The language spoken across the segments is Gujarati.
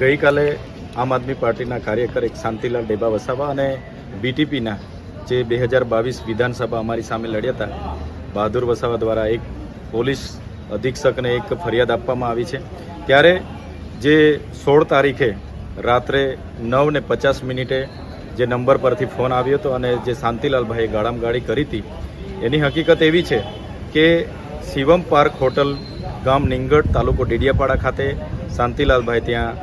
ગઈકાલે આમ આદમી પાર્ટીના કાર્યકર એક શાંતિલાલ ડેબા વસાવા અને બીટીપીના જે બે હજાર બાવીસ વિધાનસભા અમારી સામે લડ્યા હતા, બહાદુર વસાવા દ્વારા એક પોલીસ અધિક્ષકને એક ફરિયાદ આપવામાં આવી છે. ત્યારે જે સોળ તારીખે રાત્રે નવ ને પચાસ મિનિટે જે નંબર પરથી ફોન આવ્યો હતો અને જે શાંતિલાલભાઈએ ગાળામગાળી કરી હતી, એની હકીકત એવી છે કે શિવમ પાર્ક હોટલ ગામ નિંગડ તાલુકો ડેડિયાપાડા ખાતે શાંતિલાલભાઈ ત્યાં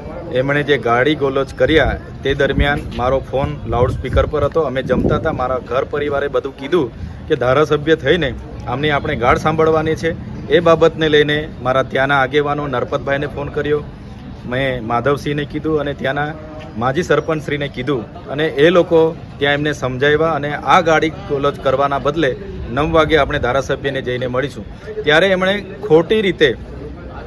એમણે જે ગાડી ગોલોચ કર્યા, તે દરમિયાન મારો ફોન લાઉડ સ્પીકર પર હતો. અમે જમતા હતા. મારા ઘર પરિવારે બધું કીધું કે ધારાસભ્ય થઈને આમની આપણે ગાઢ સાંભળવાની છે. એ બાબતને લઈને મારા ત્યાંના આગેવાનો નરપતભાઈને ફોન કર્યો. મેં માધવસિંહને કીધું અને ત્યાંના માજી સરપંચશ્રીને કીધું. અને એ લોકો ત્યાં એમને સમજાવ્યા અને આ ગાડી ગોલોચ કરવાના બદલે નવ વાગે આપણે ધારાસભ્યને જઈને મળીશું. ત્યારે એમણે ખોટી રીતે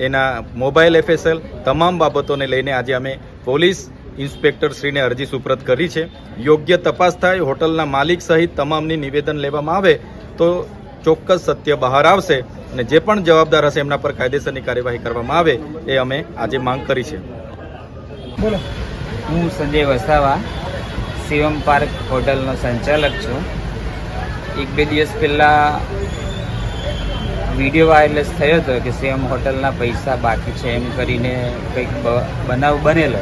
એના મોબાઈલ એફએસએલ તમામ બાબતોને લઈને આજે અમે પોલીસ ઇન્સ્પેક્ટર શ્રીને અરજી સુપ્રત કરી છે. યોગ્ય તપાસ થાય હોટલના માલિક સહિત તમામની નિવેદન લેવામાં આવે તો ચોક્કસ સત્ય બહાર આવશે અને જે પણ જવાબદાર હશે એમના પર કાયદેસરની કાર્યવાહી કરવામાં આવે એ અમે આજે માંગ કરી છે. બોલો. હું સંજય વસાવા શિવમ પાર્ક હોટલનો સંચાલક છું. એક બે દિવસ પહેલાં વીડિયો વાયરલેસ થયો હતો કે સેમ હોટલના પૈસા બાકી છે એમ કરીને કંઈક બનાવ બનેલો.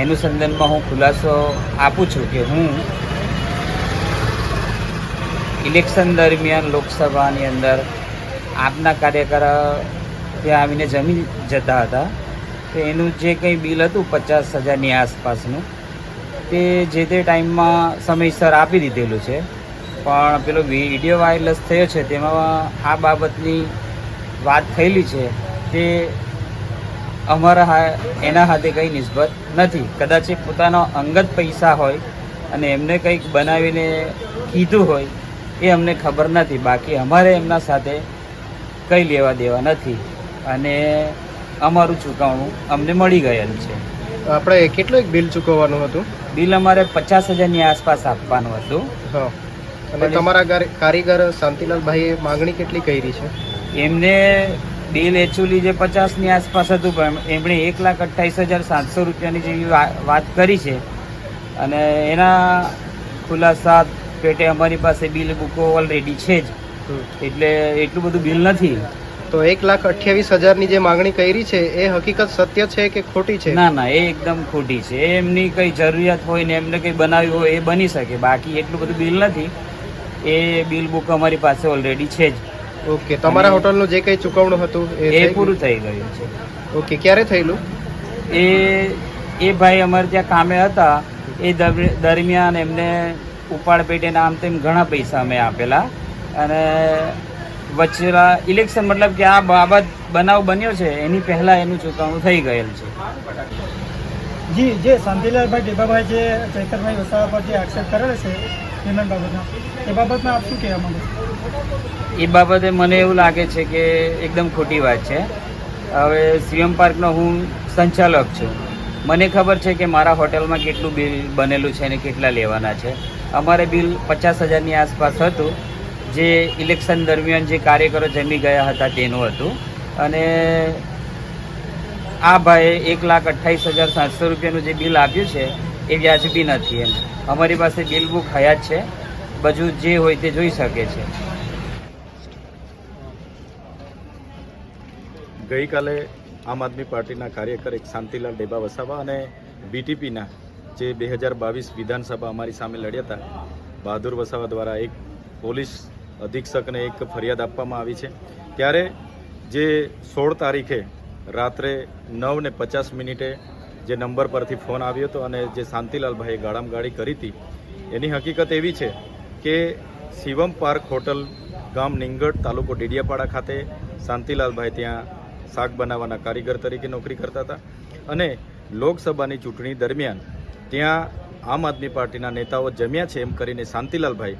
એનું સંદર્ભમાં હું ખુલાસો આપું છું કે હું ઇલેક્શન દરમિયાન લોકસભાની અંદર આપના કાર્યકર ત્યાં આવીને જમી જતા હતા. તો એનું જે કંઈ બિલ હતું પચાસ હજારની આસપાસનું, તે જે તે ટાઈમમાં સમયસર આપી દીધેલું છે. પણ પેલો વીડિયો વાયરલેસ થયો છે તેમાં આ બાબતની વાત થયેલી છે તે અમારા હા એના હાથે કંઈ નિસ્બત નથી. કદાચ એ પોતાનો અંગત પૈસા હોય અને એમને કંઈક બનાવીને કીધું હોય એ અમને ખબર નથી. બાકી અમારે એમના સાથે કંઈ લેવા દેવા નથી. અને અમારું ચૂકવણું અમને મળી ગયેલ છે. આપણે કેટલું એક બિલ ચૂકવવાનું હતું? બિલ અમારે પચાસ હજારની આસપાસ આપવાનું હતું. હા. અને તમારા ગાર- કારીગર શાંતિલાલભાઈએ માંગણી કેટલી કરી છે? એમને બિલ એકચ્યુઅલી જે પચાસની આસપાસ હતું પણ એમણે એક લાખ અઠ્ઠાવીસ હજાર સાતસો રૂપિયાની જેવી વાત કરી છે. અને એના ખુલાસા પેટે અમારી પાસે બિલ બુકો ઓલરેડી છે જ. એટલે એટલું બધું બિલ નથી. તો એક લાખ અઠ્યાવીસ હજારની જે માંગણી કરી છે એ હકીકત સત્ય છે કે ખોટી છે? ના ના એ એકદમ ખોટી છે. એમની કઈ જરૂરિયાત હોય ને એમને કંઈ બનાવ્યું હોય એ બની શકે. બાકી એટલું બધું બિલ નથી. એ બિલ બુક અમારી પાસે ઓલરેડી છે જ. ઓકે તમારા હોટલનું જે કંઈ ચૂકવણું હતું એ? પૂરું થઈ ગયું છે. ઓકે ક્યારે થયેલું? એ એ ભાઈ અમારે ત્યાં કામે હતા. એ દરમિયાન એમને ઉપાડ પેટીને આમ તેમ ઘણા પૈસા અમે આપેલા. અને વચ્ચેલા ઇલેક્શન મતલબ કે આ બાબત બનાવ બન્યો છે એની પહેલાં એનું ચૂકવણું થઈ ગયેલ છે. જી જે શાંતિલાલભાઈ ડેબાભાઈ જે ચૈતરભાઈ વસાવા પર જે આક્ષેપ કરેલો છે એ બાબતે મને એવું લાગે છે કે એકદમ ખોટી વાત છે. હવે સીએમ પાર્કનો હું સંચાલક છું. મને ખબર છે કે મારા હોટલમાં કેટલું બિલ બનેલું છે અને કેટલા લેવાના છે. અમારે બિલ પચાસ હજારની આસપાસ હતું. જે ઇલેક્શન દરમિયાન જે કાર્યકરો જમી ગયા હતા તેનું હતું. અને આ ભાઈએ એક લાખ અઠ્ઠાવીસ હજાર સાતસો રૂપિયાનું જે બિલ આપ્યું છે, એ વ્યાજબી નથી એમ. અમારી પાસે બિલ બુક હયાત છે. બધું જે હોય તે જોઈ શકે છે. ગઈકાલે આમ આદમી પાર્ટીના કાર્યકર એક શાંતિલાલ ડેબા વસાવા અને બીટીપીના જે બે હજાર બાવીસ વિધાનસભા અમારી સામે લડ્યા હતા, બહાદુર વસાવા દ્વારા એક પોલીસ અધિક્ષકને એક ફરિયાદ આપવામાં આવી છે. ત્યારે જે સોળ તારીખે રાત્રે નવ ને પચાસ મિનિટે જે નંબર પરથી ફોન આવ્યો હતો અને જે શાંતિલાલભાઈએ ગાળામ ગાડી કરી હતી, એની હકીકત એવી છે કે શિવમ પાર્ક હોટલ ગામ નિંગડ તાલુકો ડેડિયાપાડા ખાતે શાંતિલાલભાઈ ત્યાં શાક બનાવવાના કારીગર તરીકે નોકરી કરતા હતા અને લોકસભાની ચૂંટણી દરમિયાન ત્યાં આમ આદમી પાર્ટીના નેતાઓ જમ્યા છે એમ કરીને શાંતિલાલભાઈ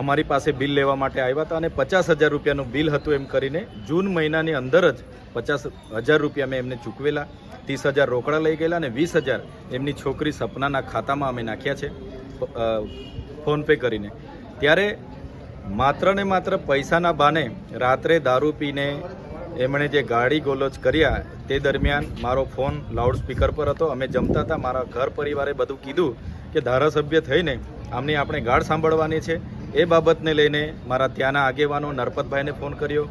અમારી પાસે બિલ લેવા માટે આવ્યા હતા અને પચાસ હજાર રૂપિયાનું બિલ હતું એમ કરીને જૂન મહિનાની અંદર જ પચાસ હજાર રૂપિયા મેં એમને ચૂકવેલા. ત્રીસ હજાર રોકડા લઈ ગયેલા અને વીસ હજાર એમની છોકરી સપનાના ખાતામાં અમે નાખ્યા છે ફોનપે કરીને. ત્યારે માત્ર ને માત્ર પૈસાના બાને રાત્રે દારૂ પીને એમણે જે ગાડી ગોલોચ કર્યા તે દરમિયાન મારો ફોન લાઉડ સ્પીકર પર હતો. અમે જમતા હતા. મારા ઘર પરિવારે બધું કીધું કે ધારાસભ્ય થઈને આમની આપણે ગાઢ સાંભળવાની છે. એ બાબતને લઈને મારા ત્યાંના આગેવાનો નરપતભાઈને ફોન કર્યો.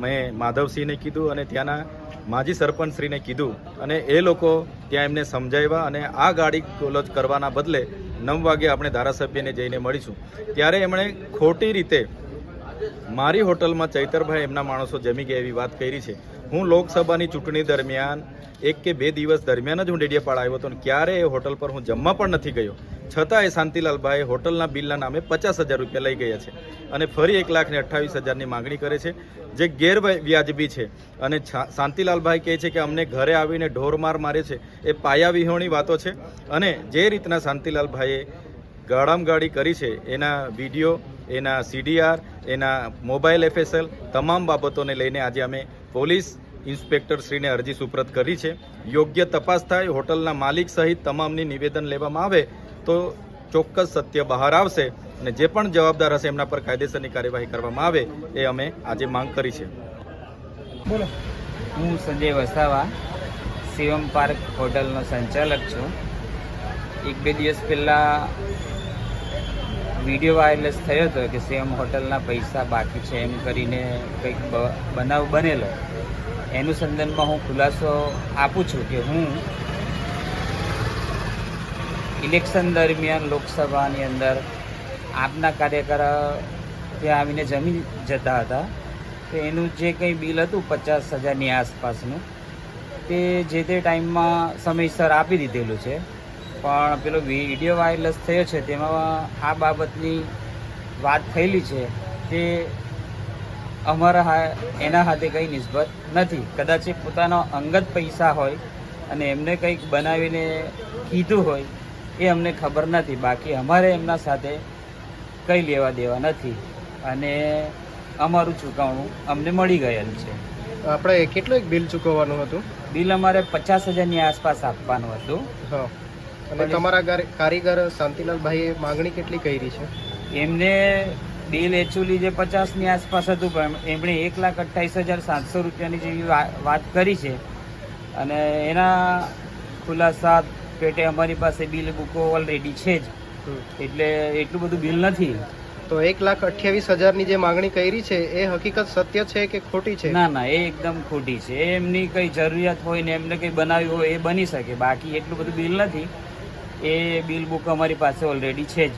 મેં માધવસિંહને કીધું અને ત્યાંના માજી સરપંચશ્રીને કીધું. અને એ લોકો ત્યાં એમને સમજાવ્યા અને આ ગાડી કોલોજ કરવાના બદલે નવ વાગે આપણે ધારાસભ્યને જઈને મળીશું. ત્યારે એમણે ખોટી રીતે મારી હોટલમાં ચૈતરભાઈ એમના માણસો જમી ગયા એવી વાત કરી છે. હું લોકસભાની ચૂંટણી દરમિયાન એક કે બે દિવસ દરમિયાન જ હું ડેડિયાપાડ આવ્યો હતો અને ક્યારે એ હોટલ પર હું જમવા પણ નથી ગયો. છતાં એ શાંતિલાલભાઈ હોટલના બિલના નામે પચાસ હજાર રૂપિયા લઈ ગયા છે અને ફરી એક લાખ ને અઠ્ઠાવીસ હજારની માંગણી કરે છે, જે ગેરવ્યાજબી છે. અને શાંતિલાલભાઈ કહે છે કે અમને ઘરે આવીને ઢોરમાર મારે છે, એ પાયા વિહોણી વાતો છે. અને જે રીતના શાંતિલાલભાઈએ ગાડામગાડી કરી છે, એના વીડિયો, એના સીડીઆર, એના મોબાઈલ એફએસએલ તમામ બાબતોને લઈને આજે અમે પોલીસ ઇન્સ્પેક્ટર શ્રીને અરજી સુપ્રત કરી છે. યોગ્ય તપાસ થાય, હોટલના માલિક સહિત તમામની નિવેદન લેવામાં આવે તો ચોક્કસ સત્ય બહાર આવશે અને જે પણ જવાબદાર હશે એમના પર કાયદેસરની કાર્યવાહી કરવામાં આવે એ અમે આજે માંગ કરી છે. બોલો. હું સંજય વસાવા શિવમ પાર્ક હોટલનો સંચાલક છું. એક બે દિવસ પહેલાં વીડિયો વાયરલેસ થયો હતો કે શિવમ હોટલના પૈસા બાકી છે એમ કરીને કંઈક બ- બનાવ બનેલો. એનું સંદર્ભમાં હું ખુલાસો આપું છું કે હું ઇલેક્શન દરમિયાન લોકસભાની અંદર આપના કાર્યકર ત્યાં આવીને જમી જતા હતા, તો એનું જે કંઈ બિલ હતું પચાસ હજારની આસપાસનું, તે જે તે ટાઈમમાં સમયસર આપી દીધેલું છે. પણ પેલો વીડિયો વાયરલેસ થયો છે, તેમાં આ બાબતની વાત થયેલી છે તે અમારા હા, એના હાથે કંઈ નિસ્બત નથી. કદાચ પોતાનો અંગત પૈસા હોય અને એમને કંઈક બનાવીને કીધું હોય એ અમને ખબર નથી. બાકી અમારે એમના સાથે કંઈ લેવા દેવા નથી. અને અમારું ચૂકવણું અમને મળી ગયેલું છે. આપણે કેટલું એક બિલ ચૂકવવાનું હતું? બિલ અમારે પચાસ હજારની આસપાસ આપવાનું હતું. અને તમારા ગાર- કારીગર શાંતિલાલભાઈએ માંગણી કેટલી કરી છે? એમને બિલ એકચ્યુઅલી જે પચાસની આસપાસ હતું પણ એમણે એક લાખ અઠ્ઠાવીસ હજાર સાતસો રૂપિયાની જેવી વાત કરી છે. અને એના ખુલાસા પેટે અમારી પાસે બિલ બુકો ઓલરેડી છે જ. એટલે એટલું બધું બિલ નથી. તો એક લાખ અઠ્યાવીસ હજારની જે માંગણી કરી છે એ હકીકત સત્ય છે કે ખોટી છે? ના ના એ એકદમ ખોટી છે. એમની કઈ જરૂરિયાત હોય ને એમને કઈ બનાવ્યું હોય એ બની શકે. બાકી એટલું બધું બિલ નથી. એ બિલ બુક અમારી પાસે ઓલરેડી છે જ.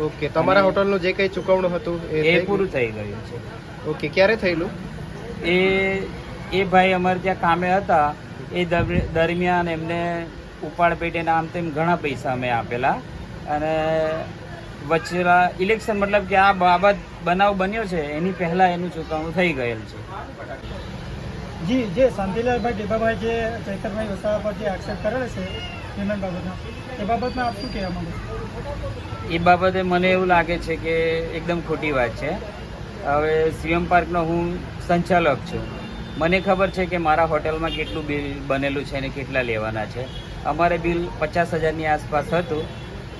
ઓકે તમારા હોટલનું જે કંઈ ચૂકવણું હતું એ? પૂરું થઈ ગયું છે. ઓકે ક્યારે થયેલું? એ એ ભાઈ અમારે ત્યાં કામે હતા. એ દરમિયાન એમને ઉપાડ પેટીને આમ તેમ ઘણા પૈસા અમે આપેલા. અને વચ્ચેલા ઇલેક્શન મતલબ કે આ બાબત બનાવ બન્યો છે એની પહેલાં એનું ચૂકવણું થઈ ગયેલ છે. જી જે શાંતિલાલભાઈ ડેબાભાઈ જે ચૈતરભાઈ વસાવા પર જે આક્ષેપ કરેલો છે પેમેન્ટ બાબતમાં એ બાબતમાં આપ શું કહેવા માંગો એ બાબતે મને એવું લાગે છે કે એકદમ ખોટી વાત છે. હવે સીએમ પાર્કનો હું સંચાલક છું. મને ખબર છે કે મારા હોટલમાં કેટલું બિલ બનેલું છે અને કેટલા લેવાના છે. અમારે બિલ પચાસ હજારની આસપાસ હતું.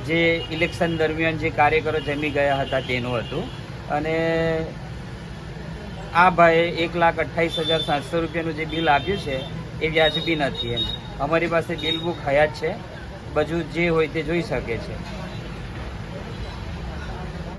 જે ઇલેક્શન દરમિયાન જે કાર્યકરો જમી ગયા હતા તેનું હતું. અને આ ભાઈએ એક લાખ અઠ્ઠાવીસ હજાર સાતસો રૂપિયાનું જે બિલ આપ્યું છે, એ વ્યાજબી નથી એમ. અમારી પાસે બિલ બુક હયાત છે. બધું જે હોય તે જોઈ શકે છે.